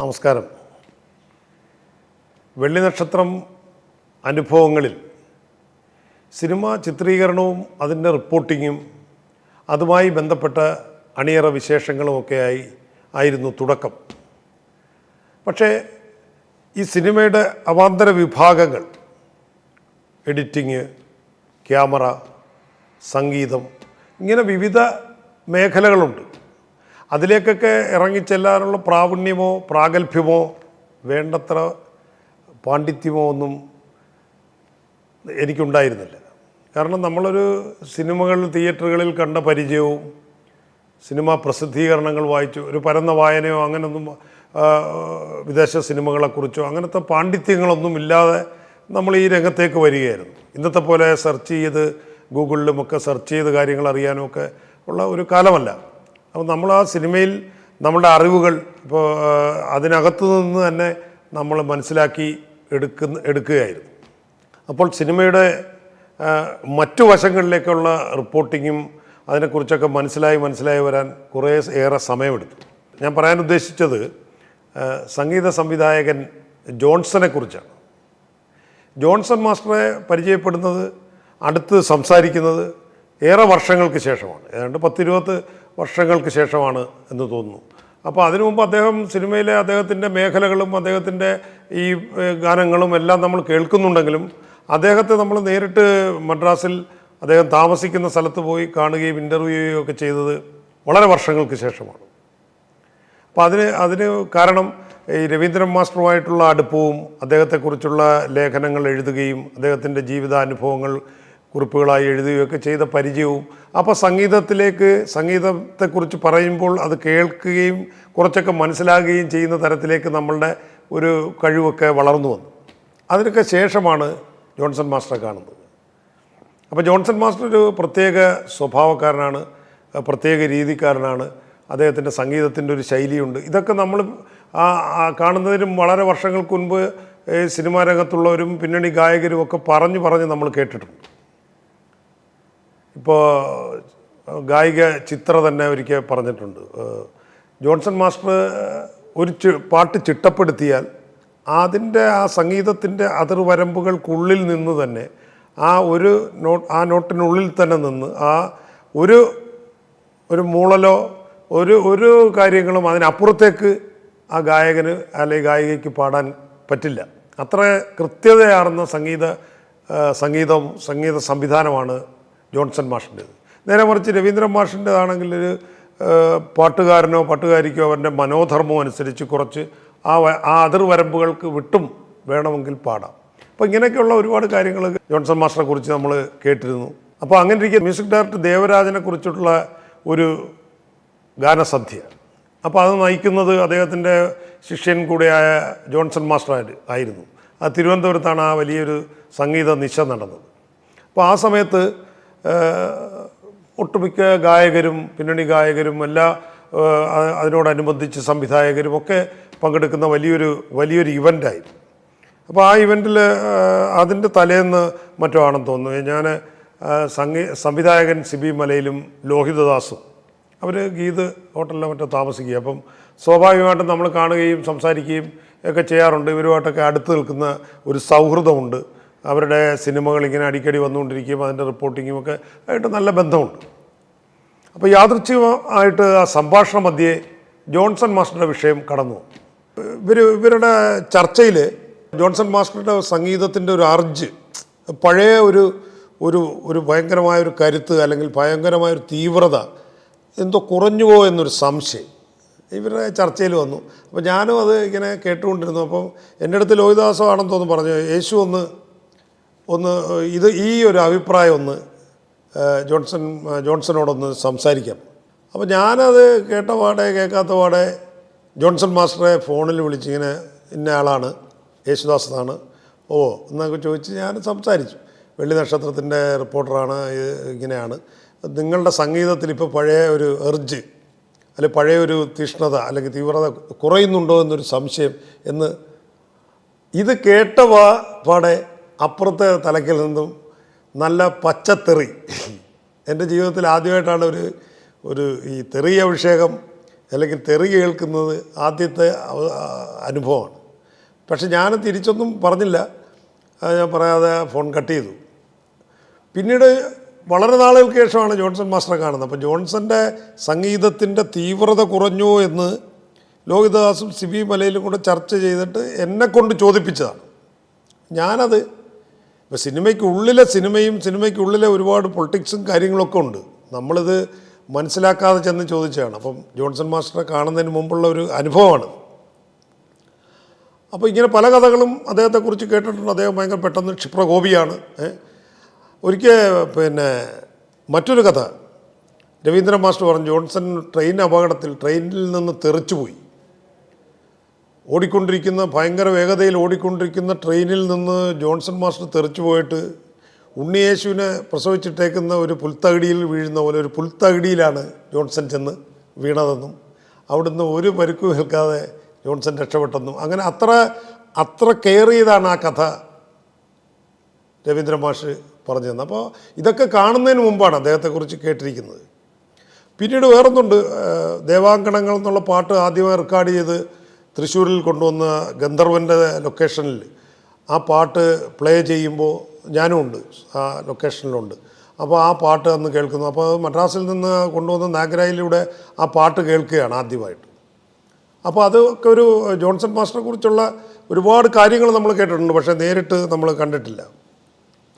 നമസ്കാരം. വെള്ളി നക്ഷത്രം അനുഭവങ്ങളിൽ സിനിമ ചിത്രീകരണവും അതിന്റെ റിപ്പോർട്ടിങ്ങും അതുമായി ബന്ധപ്പെട്ട അണിയറ വിശേഷങ്ങളുമൊക്കെയായി ആയിരുന്നു തുടക്കം. പക്ഷേ ഈ സിനിമയുടെ അവാന്തര വിഭാഗങ്ങൾ എഡിറ്റിങ് ക്യാമറ സംഗീതം ഇങ്ങനെ വിവിധ മേഖലകളുണ്ട്. അതിലേക്കൊക്കെ ഇറങ്ങിച്ചെല്ലാനുള്ള പ്രാവീണ്യമോ പ്രാഗൽഭ്യമോ വേണ്ടത്ര പാണ്ഡിത്യമോ ഒന്നും എനിക്കുണ്ടായിരുന്നില്ല. കാരണം നമ്മളൊരു സിനിമകൾ തിയേറ്ററുകളിൽ കണ്ട പരിചയവും സിനിമാ പ്രസിദ്ധീകരണങ്ങൾ വായിച്ചു ഒരു പരന്ന വായനയോ അങ്ങനൊന്നും വിദേശ സിനിമകളെക്കുറിച്ചോ അങ്ങനത്തെ പാണ്ഡിത്യങ്ങളൊന്നും ഇല്ലാതെ നമ്മൾ ഈ രംഗത്തേക്ക് വരികയായിരുന്നു. ഇന്നത്തെ പോലെ സെർച്ച് ചെയ്ത് ഗൂഗിളിലുമൊക്കെ സെർച്ച് ചെയ്ത് കാര്യങ്ങൾ അറിയാനുമൊക്കെ ഉള്ള ഒരു കാലമല്ല. അപ്പോൾ നമ്മൾ ആ സിനിമയിൽ നമ്മുടെ അറിവുകൾ ഇപ്പോൾ അതിനകത്തു നിന്ന് തന്നെ നമ്മൾ മനസ്സിലാക്കി എടുക്കുന്ന എടുക്കുകയായിരുന്നു. അപ്പോൾ സിനിമയുടെ മറ്റു വശങ്ങളിലേക്കുള്ള റിപ്പോർട്ടിങ്ങും അതിനെക്കുറിച്ചൊക്കെ മനസ്സിലായി മനസ്സിലായി വരാൻ കുറേ ഏറെ സമയമെടുത്തു. ഞാൻ പറയാൻ ഉദ്ദേശിച്ചത് സംഗീത സംവിധായകൻ ജോൺസനെ കുറിച്ചാണ്. ജോൺസൺ മാസ്റ്ററെ പരിചയപ്പെടുന്നത് അടുത്ത് സംസാരിക്കുന്നത് ഏറെ വർഷങ്ങൾക്ക് ശേഷമാണ്. ഏതാണ്ട് പത്തിരുപത് വർഷങ്ങൾക്ക് ശേഷമാണ് എന്ന് തോന്നുന്നു. അപ്പോൾ അതിനു മുമ്പ് അദ്ദേഹം സിനിമയിലെ അദ്ദേഹത്തിന്റെ മേഖലകളും അദ്ദേഹത്തിന്റെ ഈ ഗാനങ്ങളും എല്ലാം നമ്മൾ കേൾക്കുന്നുണ്ടെങ്കിലും അദ്ദേഹത്തെ നമ്മൾ നേരിട്ട് മദ്രാസിൽ അദ്ദേഹം താമസിക്കുന്ന സ്ഥലത്ത് പോയി കാണുകയും ഇന്റർവ്യൂ ചെയ്യുകയും ഒക്കെ ചെയ്തത് വളരെ വർഷങ്ങൾക്ക് ശേഷമാണ്. അപ്പോൾ അതിന് അതിന് കാരണം ഈ രവീന്ദ്രൻ മാസ്റ്ററുമായിട്ടുള്ള അടുപ്പവും അദ്ദേഹത്തെക്കുറിച്ചുള്ള ലേഖനങ്ങൾ എഴുതുകയും അദ്ദേഹത്തിന്റെ ജീവിതാനുഭവങ്ങൾ കുറിപ്പുകളായി എഴുതുകയൊക്കെ ചെയ്ത പരിചയവും. അപ്പോൾ സംഗീതത്തിലേക്ക് സംഗീതത്തെക്കുറിച്ച് പറയുമ്പോൾ അത് കേൾക്കുകയും കുറച്ചൊക്കെ മനസ്സിലാകുകയും ചെയ്യുന്ന തരത്തിലേക്ക് നമ്മളുടെ ഒരു കഴിവൊക്കെ വളർന്നു വന്നു. അതിനൊക്കെ ശേഷമാണ് ജോൺസൺ മാസ്റ്ററെ കാണുന്നത്. അപ്പോൾ ജോൺസൺ മാസ്റ്റർ ഒരു പ്രത്യേക സ്വഭാവക്കാരനാണ് പ്രത്യേക രീതിക്കാരനാണ്. അദ്ദേഹത്തിന്റെ സംഗീതത്തിന്റെ ഒരു ശൈലിയുണ്ട്. ഇതൊക്കെ നമ്മൾ കാണുന്നതിനും വളരെ വർഷങ്ങൾക്ക് മുൻപ് സിനിമാ രംഗത്തുള്ളവരും പിന്നണി ഗായകരും ഒക്കെ പറഞ്ഞു പറഞ്ഞ് നമ്മൾ കേട്ടിട്ടുണ്ട്. ഇപ്പോൾ ഗായിക ചിത്ര തന്നെ ഒരിക്കൽ പറഞ്ഞിട്ടുണ്ട്. ജോൺസൺ മാസ്റ്റർ ഒരു പാട്ട് ചിട്ടപ്പെടുത്തിയാൽ അതിന്റെ ആ സംഗീതത്തിന്റെ അതിർവരമ്പുകൾക്കുള്ളിൽ നിന്ന് തന്നെ ആ ഒരു നോട്ട് ആ നോട്ടിനുള്ളിൽ തന്നെ നിന്ന് ആ ഒരു ഒരു മൂളലോ ഒരു ഒരു കാര്യങ്ങളും അതിനപ്പുറത്തേക്ക് ആ ഗായകന് അല്ലെങ്കിൽ ഗായികയ്ക്ക് പാടാൻ പറ്റില്ല. അത്ര കൃത്യതയാർന്ന സംഗീത സംഗീതം സംഗീത സംവിധാനമാണ് ജോൺസൺ മാഷിന്റേത് നേരെ മറിച്ച് രവീന്ദ്രൻ മാഷിന്റെതാണെങ്കിൽ ഒരു പാട്ടുകാരനോ പാട്ടുകാരിക്കോ അവന്റെ മനോധർമ്മം അനുസരിച്ച് കുറച്ച് ആ ആ അതിർവരമ്പുകൾക്ക് വിട്ടും വേണമെങ്കിൽ പാടാം. അപ്പോൾ ഇങ്ങനെയൊക്കെയുള്ള ഒരുപാട് കാര്യങ്ങൾ ജോൺസൺ മാസ്റ്ററെ കുറിച്ച് നമ്മൾ കേട്ടിരുന്നു. അപ്പോൾ അങ്ങനെ ഇരിക്കെ മ്യൂസിക് ഡയറക്ടർ ദേവരാജനെ കുറിച്ചിട്ടുള്ള ഒരു ഗാനസന്ധ്യ. അപ്പോൾ അത് നയിക്കുന്നത് അദ്ദേഹത്തിന്റെ ശിഷ്യൻ കൂടെയായ ജോൺസൺ മാസ്റ്റർ ആയിരുന്നു. ആ തിരുവനന്തപുരത്താണ് ആ വലിയൊരു സംഗീത നിശ നടന്നത്. അപ്പോൾ ആ സമയത്ത് ഒട്ടുമിക്ക ഗായകരും പിന്നണി ഗായകരും എല്ലാ അതിനോടനുബന്ധിച്ച് സംവിധായകരും ഒക്കെ പങ്കെടുക്കുന്ന വലിയൊരു വലിയൊരു ഇവന്റായി അപ്പോൾ ആ ഇവന്റിൽ അതിന്റെ തലേന്ന് മറ്റോ ആണെന്ന് തോന്നുന്നു. ഞാൻ സംഗീ സംവിധായകൻ സിബി മലയിലും ലോഹിതദാസും. അവർ ഗീത് ഹോട്ടലിലെ മറ്റോ താമസിക്കുക. അപ്പം സ്വാഭാവികമായിട്ടും നമ്മൾ കാണുകയും സംസാരിക്കുകയും ഒക്കെ ചെയ്യാറുണ്ട്. ഇവരുമായിട്ടൊക്കെ അടുത്ത് നിൽക്കുന്ന ഒരു സൗഹൃദമുണ്ട്. അവരുടെ സിനിമകൾ ഇങ്ങനെ അടിക്കടി വന്നുകൊണ്ടിരിക്കുകയും അതിന്റെ റിപ്പോർട്ടിങ്ങും ഒക്കെ ആയിട്ട് നല്ല ബന്ധമുണ്ട്. അപ്പോൾ യാദൃച്ഛികമായിട്ട് ആ സംഭാഷണ മധ്യേ ജോൺസൺ മാസ്റ്ററുടെ വിഷയം കടന്നു. ഇവർ ഇവരുടെ ചർച്ചയിൽ ജോൺസൺ മാസ്റ്ററുടെ സംഗീതത്തിന്റെ ഒരു അർജ് പഴയ ഒരു ഒരു ഒരു ഭയങ്കരമായ ഒരു കരുത്ത് അല്ലെങ്കിൽ ഭയങ്കരമായ ഒരു തീവ്രത എന്തോ കുറഞ്ഞുവോ എന്നൊരു സംശയം ഇവരുടെ ചർച്ചയിൽ വന്നു. അപ്പോൾ ഞാനും അത് ഇങ്ങനെ കേട്ടുകൊണ്ടിരുന്നു. അപ്പം എന്റെ അടുത്ത് ലോഹിദാസോ ആണെന്ന് തോന്നുന്നു പറഞ്ഞു യേശു ഒന്ന് ഒന്ന് ഇത് ഈ ഒരു അഭിപ്രായം ഒന്ന് ജോൺസൺ ജോൺസണോടൊന്ന് സംസാരിക്കാം. അപ്പോൾ ഞാനത് കേട്ട പാടെ കേൾക്കാത്ത പാടെ ജോൺസൺ മാസ്റ്ററെ ഫോണിൽ വിളിച്ചിങ്ങനെ ഇന്ന ആളാണ് യേശുദാസ് എന്നാണ്. ഓ എന്നൊക്കെ ചോദിച്ച് ഞാൻ സംസാരിച്ചു. വെള്ളി നക്ഷത്രത്തിന്റെ റിപ്പോർട്ടറാണ് ഇങ്ങനെയാണ്. നിങ്ങളുടെ സംഗീതത്തിൽ ഇപ്പോൾ പഴയ ഒരു എർജ് അല്ലെങ്കിൽ പഴയ ഒരു തീഷ്ണത അല്ലെങ്കിൽ തീവ്രത കുറയുന്നുണ്ടോ എന്നൊരു സംശയം എന്ന് ഇത് കേട്ട പാടെ അപ്പുറത്തെ തലക്കിൽ നിന്നും നല്ല പച്ചത്തെറി. എന്റെ ജീവിതത്തിൽ ആദ്യമായിട്ടാണ് ഒരു ഒരു ഈ തെറി അഭിഷേകം അല്ലെങ്കിൽ തെറി കേൾക്കുന്നത് ആദ്യത്തെ അനുഭവമാണ്. പക്ഷെ ഞാൻ തിരിച്ചൊന്നും പറഞ്ഞില്ല. ഞാൻ പറയാതെ ഫോൺ കട്ട് ചെയ്തു. പിന്നീട് വളരെ നാളുകൾക്ക് ശേഷമാണ് ജോൺസൺ മാസ്റ്ററെ കാണുന്നത്. അപ്പോൾ ജോൺസന്റെ സംഗീതത്തിന്റെ തീവ്രത കുറഞ്ഞു എന്ന് ലോഹിതദാസും സിബി മലയിലും കൂടെ ചർച്ച ചെയ്തിട്ട് എന്നെക്കൊണ്ട് ചോദിപ്പിച്ചതാണ്. ഞാനത് ഇപ്പോൾ സിനിമയ്ക്കുള്ളിലെ സിനിമയും സിനിമയ്ക്കുള്ളിലെ ഒരുപാട് പൊളിറ്റിക്സും കാര്യങ്ങളൊക്കെ ഉണ്ട്. നമ്മളിത് മനസ്സിലാക്കാതെ ചെന്ന് ചോദിച്ചതാണ്. അപ്പം ജോൺസൺ മാസ്റ്ററെ കാണുന്നതിന് മുമ്പുള്ള ഒരു അനുഭവമാണ്. അപ്പോൾ ഇങ്ങനെ പല കഥകളും അദ്ദേഹത്തെക്കുറിച്ച് കേട്ടിട്ടുണ്ട്. അദ്ദേഹം ഭയങ്കര പെട്ടെന്ന് ക്ഷിപ്രകോപിയാണ്. ഒരിക്കൽ പിന്നെ മറ്റൊരു കഥ. രവീന്ദ്രൻ മാസ്റ്റർ പറഞ്ഞു ജോൺസൺ ട്രെയിൻ അപകടത്തിൽ ട്രെയിനിൽ നിന്ന് തെറിച്ചുപോയി. ഓടിക്കൊണ്ടിരിക്കുന്ന ഭയങ്കര വേഗതയിൽ ഓടിക്കൊണ്ടിരിക്കുന്ന ട്രെയിനിൽ നിന്ന് ജോൺസൺ മാസ്റ്റർ തെറിച്ചു പോയിട്ട് ഉണ്ണിയേശുവിനെ പ്രസവിച്ചിട്ടേക്കുന്ന ഒരു പുൽത്തകിടിയിൽ വീഴുന്ന പോലെ ഒരു പുൽത്തകിടിയിലാണ് ജോൺസൺ ചെന്ന് വീണതെന്നും അവിടുന്ന് ഒരു പരുക്കും ഏൽക്കാതെ ജോൺസൺ രക്ഷപ്പെട്ടെന്നും. അങ്ങനെ അത്ര അത്ര കെയർ ചെയ്താണ് ആ കഥ രവീന്ദ്ര മാഷ് പറഞ്ഞു തന്നെ അപ്പോൾ ഇതൊക്കെ കാണുന്നതിന് മുമ്പാണ് അദ്ദേഹത്തെക്കുറിച്ച് കേട്ടിരിക്കുന്നത്. പിന്നീട് വേറൊന്നുണ്ട് ദേവാങ്കണങ്ങൾ എന്നുള്ള പാട്ട് ആദ്യമായി റെക്കോർഡ് ചെയ്ത് തൃശ്ശൂരിൽ കൊണ്ടുവന്ന ഗന്ധർവന്റെ ലൊക്കേഷനിൽ ആ പാട്ട് പ്ലേ ചെയ്യുമ്പോൾ ഞാനും ഉണ്ട് ആ ലൊക്കേഷനിലുണ്ട്. അപ്പോൾ ആ പാട്ട് അന്ന് കേൾക്കുന്നു. അപ്പോൾ മദ്രാസിൽ നിന്ന് കൊണ്ടുവന്ന നാഗരായിലൂടെ ആ പാട്ട് കേൾക്കുകയാണ് ആദ്യമായിട്ട്. അപ്പോൾ അതൊക്കെ ഒരു ജോൺസൺ മാസ്റ്ററെ കുറിച്ചുള്ള ഒരുപാട് കാര്യങ്ങൾ നമ്മൾ കേട്ടിട്ടുണ്ട് പക്ഷേ നേരിട്ട് നമ്മൾ കണ്ടിട്ടില്ല.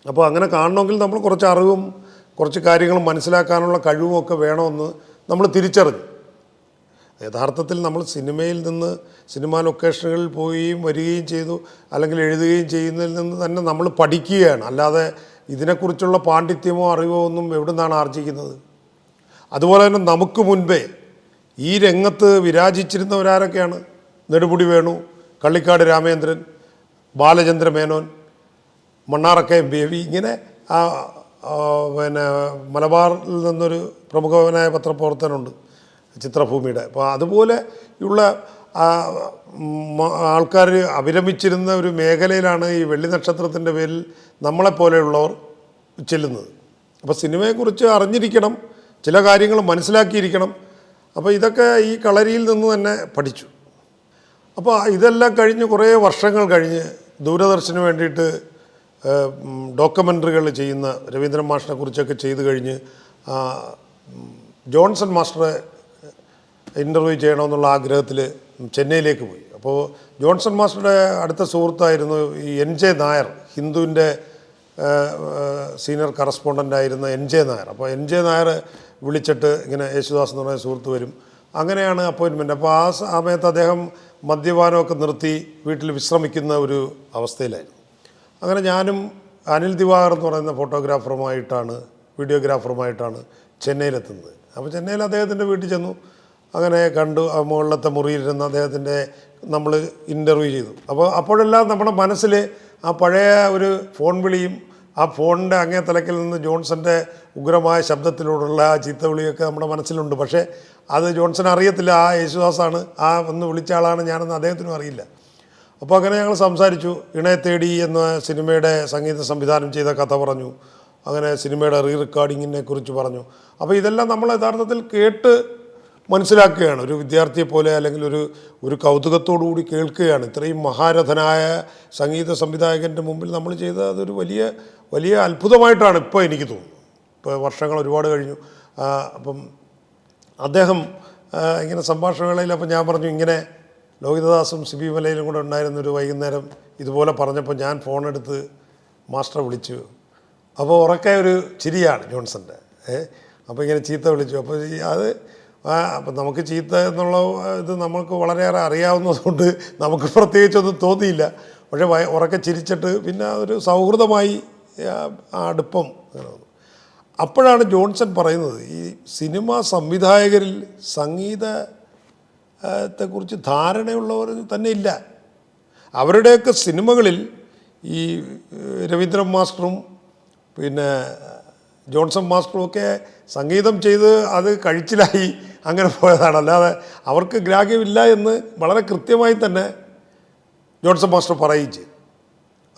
അപ്പോൾ അങ്ങനെ കാണണമെങ്കിൽ നമ്മൾ കുറച്ച് അറിവും കുറച്ച് കാര്യങ്ങളും മനസ്സിലാക്കാനുള്ള കഴിവും ഒക്കെ വേണമെന്ന് നമ്മൾ തിരിച്ചറിഞ്ഞു. യഥാർത്ഥത്തിൽ നമ്മൾ സിനിമയിൽ നിന്ന് സിനിമാ ലൊക്കേഷനുകളിൽ പോവുകയും വരികയും ചെയ്തു അല്ലെങ്കിൽ എഴുതുകയും ചെയ്യുന്നതിൽ നിന്ന് തന്നെ നമ്മൾ പഠിക്കുകയാണ്. അല്ലാതെ ഇതിനെക്കുറിച്ചുള്ള പാണ്ഡിത്യമോ അറിവോ ഒന്നും എവിടെ നിന്നാണ് ആർജിക്കുന്നത്? അതുപോലെ തന്നെ നമുക്ക് മുൻപേ ഈ രംഗത്ത് വിരാജിച്ചിരുന്നവരാരൊക്കെയാണ്? നെടുപുടി വേണു കള്ളിക്കാട് രാമേന്ദ്രൻ ബാലചന്ദ്ര മേനോൻ മണ്ണാറക്ക എം ബി ഇങ്ങനെ ആ പിന്നെ മലബാറിൽ നിന്നൊരു പ്രമുഖവനായ പത്രപ്രവർത്തനുണ്ട് ചിത്രഭൂമിയുടെ. അപ്പോൾ അതുപോലെ ഉള്ള ആൾക്കാർ അവിരമിച്ചിരുന്ന ഒരു മേഖലയിലാണ് ഈ വെള്ളി നക്ഷത്രത്തിന്റെ പേരിൽ നമ്മളെപ്പോലെയുള്ളവർ ചെല്ലുന്നത്. അപ്പോൾ സിനിമയെക്കുറിച്ച് അറിഞ്ഞിരിക്കണം ചില കാര്യങ്ങൾ മനസ്സിലാക്കിയിരിക്കണം. അപ്പോൾ ഇതൊക്കെ ഈ കളരിയിൽ നിന്ന് തന്നെ പഠിച്ചു. അപ്പോൾ ഇതെല്ലാം കഴിഞ്ഞ് കുറേ വർഷങ്ങൾ കഴിഞ്ഞ് ദൂരദർശന് വേണ്ടിയിട്ട് ഡോക്യുമെന്ററികൾ ചെയ്യുന്ന രവീന്ദ്രൻ മാഷിനെ കുറിച്ചൊക്കെ ചെയ്തു കഴിഞ്ഞ് ജോൺസൺ മാസ്റ്ററെ ഇന്റർവ്യൂ ചെയ്യണമെന്നുള്ള ആഗ്രഹത്തിൽ ചെന്നൈയിലേക്ക് പോയി. അപ്പോൾ ജോൺസൺ മാസ്റ്ററുടെ അടുത്ത സുഹൃത്തായിരുന്നു ഈ എൻ ജെ നായർ ഹിന്ദുവിന്റെ സീനിയർ കറസ്പോണ്ടന്റ് ആയിരുന്ന എൻ ജെ നായർ. അപ്പോൾ എൻ ജെ നായർ വിളിച്ചിട്ട് ഇങ്ങനെ യേശുദാസ് എന്ന് പറയുന്ന സുഹൃത്ത് വരും. അങ്ങനെയാണ് അപ്പോയിൻമെന്റ് അപ്പോൾ ആ സമയത്ത് അദ്ദേഹം മദ്യപാനമൊക്കെ നിർത്തി വീട്ടിൽ വിശ്രമിക്കുന്ന ഒരു അവസ്ഥയിലായിരുന്നു. അങ്ങനെ ഞാനും അനിൽ ദിവാകർ എന്ന് പറയുന്ന ഫോട്ടോഗ്രാഫറുമായിട്ടാണ് വീഡിയോഗ്രാഫറുമായിട്ടാണ് ചെന്നൈയിലെത്തുന്നത്. അപ്പോൾ ചെന്നൈയിൽ അദ്ദേഹത്തിന്റെ വീട്ടിൽ ചെന്നു. അങ്ങനെ കണ്ടു മുകളിലത്തെ മുറിയിലിരുന്ന് അദ്ദേഹത്തിന്റെ നമ്മൾ ഇന്റർവ്യൂ ചെയ്തു. അപ്പോൾ അപ്പോഴെല്ലാം നമ്മുടെ മനസ്സിൽ ആ പഴയ ഒരു ഫോൺ വിളിയും ആ ഫോണിന്റെ അങ്ങേ തലക്കിൽ നിന്ന് ജോൺസന്റെ ഉഗ്രമായ ശബ്ദത്തിലൂടെയുള്ള ആ ചീത്തവിളിയൊക്കെ നമ്മുടെ മനസ്സിലുണ്ട്. പക്ഷേ അത് ജോൺസൺ അറിയത്തില്ല ആ യേശുദാസാണ് ആ ഒന്ന് വിളിച്ച ആളാണ് ഞാനെന്ന് അദ്ദേഹത്തിനും അറിയില്ല. അപ്പോൾ അങ്ങനെ ഞങ്ങൾ സംസാരിച്ചു ഇണയെ തേടി എന്ന സിനിമയുടെ സംഗീത സംവിധാനം ചെയ്ത കഥ പറഞ്ഞു അങ്ങനെ സിനിമയുടെ റീ റെക്കോർഡിങ്ങിനെ കുറിച്ച് പറഞ്ഞു. അപ്പോൾ ഇതെല്ലാം നമ്മൾ യഥാർത്ഥത്തിൽ കേട്ട് മനസ്സിലാക്കുകയാണ്. ഒരു വിദ്യാർത്ഥിയെ പോലെ അല്ലെങ്കിൽ ഒരു ഒരു കൗതുകത്തോടു കൂടി കേൾക്കുകയാണ്. ഇത്രയും മഹാരഥനായ സംഗീത സംവിധായകന്റെ മുമ്പിൽ നമ്മൾ ചെയ്ത അതൊരു വലിയ വലിയ അത്ഭുതമായിട്ടാണ് ഇപ്പോൾ എനിക്ക് തോന്നുന്നത്. ഇപ്പോൾ വർഷങ്ങൾ ഒരുപാട് കഴിഞ്ഞു. അപ്പം അദ്ദേഹം ഇങ്ങനെ സംഭാഷണവേളയിൽ അപ്പം ഞാൻ പറഞ്ഞു ഇങ്ങനെ ലോഹിതദാസും സിബി മലയിലും കൂടെ ഉണ്ടായിരുന്നൊരു വൈകുന്നേരം ഇതുപോലെ പറഞ്ഞപ്പോൾ ഞാൻ ഫോണെടുത്ത് മാസ്റ്റർ വിളിച്ചു. അപ്പോൾ ഉറക്കെ ഒരു ചിരിയാണ് ജോൺസന്റെ ഏ അപ്പോൾ ഇങ്ങനെ ചീത്ത വിളിച്ചു. അപ്പോൾ അത് അപ്പം നമുക്ക് ചീത്ത എന്നുള്ള ഇത് നമുക്ക് വളരെയേറെ അറിയാവുന്നതുകൊണ്ട് നമുക്ക് പ്രത്യേകിച്ചൊന്നും തോന്നിയില്ല. പക്ഷേ ഉറക്കെ ചിരിച്ചിട്ട് പിന്നെ ഒരു സൗഹൃദമായി അടുപ്പം അപ്പോഴാണ് ജോൺസൺ പറയുന്നത് ഈ സിനിമ സംവിധായകരിൽ സംഗീതത്തെക്കുറിച്ച് ധാരണയുള്ളവർ തന്നെ ഇല്ല. അവരുടെയൊക്കെ സിനിമകളിൽ ഈ രവീന്ദ്രൻ മാസ്റ്ററും പിന്നെ ജോൺസൺ മാസ്റ്ററും ഒക്കെ സംഗീതം ചെയ്ത് അത് കഴിച്ചിലായി. അങ്ങനെ പോയതാണ്. അല്ലാതെ അവർക്ക് ഗ്രാഹ്യമില്ല എന്ന് വളരെ കൃത്യമായി തന്നെ ജോൺസൺ മാസ്റ്റർ പറയിച്ച്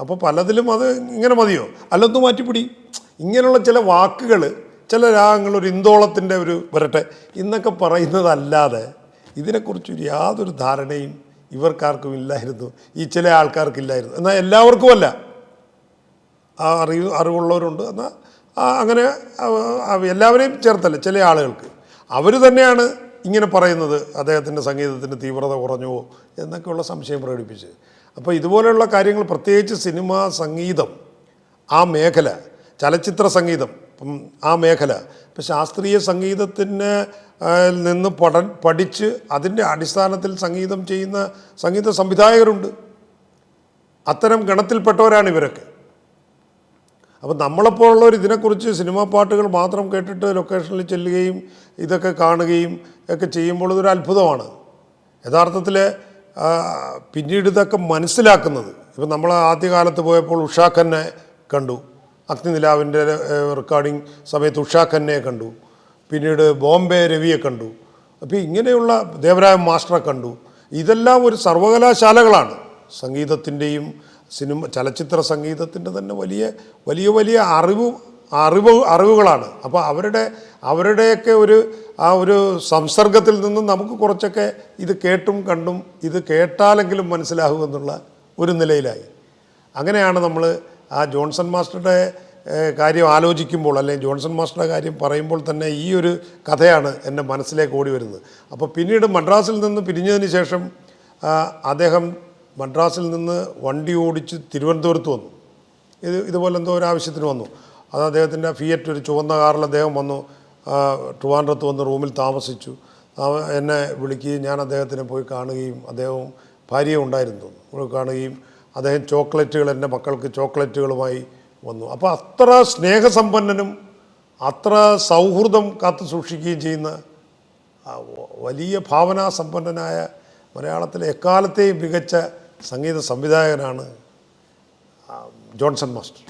അപ്പോൾ പലതിലും അത് ഇങ്ങനെ മതിയോ? അല്ലൊന്ന് മാറ്റിപ്പിടി? ഇങ്ങനെയുള്ള ചില വാക്കുകൾ ചില രാഗങ്ങൾ ഒരു ഇന്തോളത്തിന്റെ ഒരു വരട്ടെ ഇന്നൊക്കെ പറയുന്നതല്ലാതെ ഇതിനെക്കുറിച്ച് യാതൊരു ധാരണയും ഇവർക്കാർക്കും ഇല്ലായിരുന്നു ഈ ചില ആൾക്കാർക്കില്ലായിരുന്നു. എന്നാൽ എല്ലാവർക്കുമല്ല. ആ അറിവ് അറിവുള്ളവരുണ്ട്. എന്നാൽ അങ്ങനെ എല്ലാവരെയും ചേർത്തല്ല ചില ആളുകൾക്ക്. അവർ തന്നെയാണ് ഇങ്ങനെ പറയുന്നത് അദ്ദേഹത്തിന്റെ സംഗീതത്തിന്റെ തീവ്രത കുറഞ്ഞുവോ എന്നൊക്കെയുള്ള സംശയം പ്രകടിപ്പിച്ച്. അപ്പോൾ ഇതുപോലെയുള്ള കാര്യങ്ങൾ പ്രത്യേകിച്ച് സിനിമ സംഗീതം ആ മേഖല ചലച്ചിത്ര സംഗീതം ആ മേഖല ഇപ്പം ശാസ്ത്രീയ സംഗീതത്തിന് നിന്ന് പഠ പഠിച്ച് അതിന്റെ അടിസ്ഥാനത്തിൽ സംഗീതം ചെയ്യുന്ന സംഗീത സംവിധായകരുണ്ട്. അത്തരം ഗണത്തിൽപ്പെട്ടവരാണ് ഇവരൊക്കെ. അപ്പം നമ്മളെപ്പോലുള്ളവർ ഇതിനെക്കുറിച്ച് സിനിമാ പാട്ടുകൾ മാത്രം കേട്ടിട്ട് ലൊക്കേഷനിൽ ചെല്ലുകയും ഇതൊക്കെ കാണുകയും ഒക്കെ ചെയ്യുമ്പോൾ ഇതൊരു അത്ഭുതമാണ്. യഥാർത്ഥത്തിൽ പിന്നീട് ഇതൊക്കെ മനസ്സിലാക്കുന്നത്. ഇപ്പം നമ്മൾ ആദ്യകാലത്ത് പോയപ്പോൾ ഉഷാ ഖന്നെ കണ്ടു. അഗ്നിനിലാവിന്റെ റെക്കോർഡിംഗ് സമയത്ത് ഉഷാ ഖന്നയെ കണ്ടു. പിന്നീട് ബോംബെ രവിയെ കണ്ടു. അപ്പോൾ ഇങ്ങനെയുള്ള ദേവരായ മാസ്റ്ററെ കണ്ടു. ഇതെല്ലാം ഒരു സർവകലാശാലകളാണ്. സംഗീതത്തിന്റെയും സിനിമ ചലച്ചിത്ര സംഗീതത്തിന്റെ തന്നെ വലിയ വലിയ വലിയ അറിവ് അറിവ് അറിവുകളാണ്. അപ്പോൾ അവരുടെ അവരുടെയൊക്കെ ഒരു ആ ഒരു സംസർഗത്തിൽ നിന്നും നമുക്ക് കുറച്ചൊക്കെ ഇത് കേട്ടും കണ്ടും ഇത് കേട്ടാലെങ്കിലും മനസ്സിലാകുമെന്നുള്ള ഒരു നിലയിലായി. അങ്ങനെയാണ് നമ്മൾ ആ ജോൺസൺ മാസ്റ്ററുടെ കാര്യം ആലോചിക്കുമ്പോൾ അല്ലെങ്കിൽ ജോൺസൺ മാസ്റ്ററുടെ കാര്യം പറയുമ്പോൾ തന്നെ ഈ ഒരു കഥയാണ് എന്റെ മനസ്സിലേക്ക് ഓടി വരുന്നത്. അപ്പോൾ പിന്നീട് മദ്രാസിൽ നിന്ന് പിരിഞ്ഞതിന് ശേഷം അദ്ദേഹം മദ്രാസിൽ നിന്ന് വണ്ടി ഓടിച്ച് തിരുവനന്തപുരത്ത് വന്നു. ഇത് ഇതുപോലെ എന്തോ ഒരു ആവശ്യത്തിന് വന്നു. അത് അദ്ദേഹത്തിന്റെ ഫിയറ്റ് ഒരു ചുവന്ന കാറിൽ അദ്ദേഹം വന്നു. ട്രിവാൻഡ്രത്ത് വന്ന് റൂമിൽ താമസിച്ചു. എന്നെ വിളിക്കുകയും ഞാൻ അദ്ദേഹത്തിനെ പോയി കാണുകയും അദ്ദേഹവും ഭാര്യയും ഉണ്ടായിരുന്നു പോയി കാണുകയും അദ്ദേഹം ചോക്ലേറ്റുകൾ എന്റെ മക്കൾക്ക് ചോക്ലേറ്റുകളുമായി വന്നു. അപ്പോൾ അത്ര സ്നേഹസമ്പന്നനും അത്ര സൗഹൃദം കാത്തു സൂക്ഷിക്കുകയും ചെയ്യുന്ന വലിയ ഭാവനാസമ്പന്നനായ മലയാളത്തിലെ എക്കാലത്തെയും മികച്ച സംഗീത സംവിധായകനാണ് ജോൺസൺ മാസ്റ്റർ.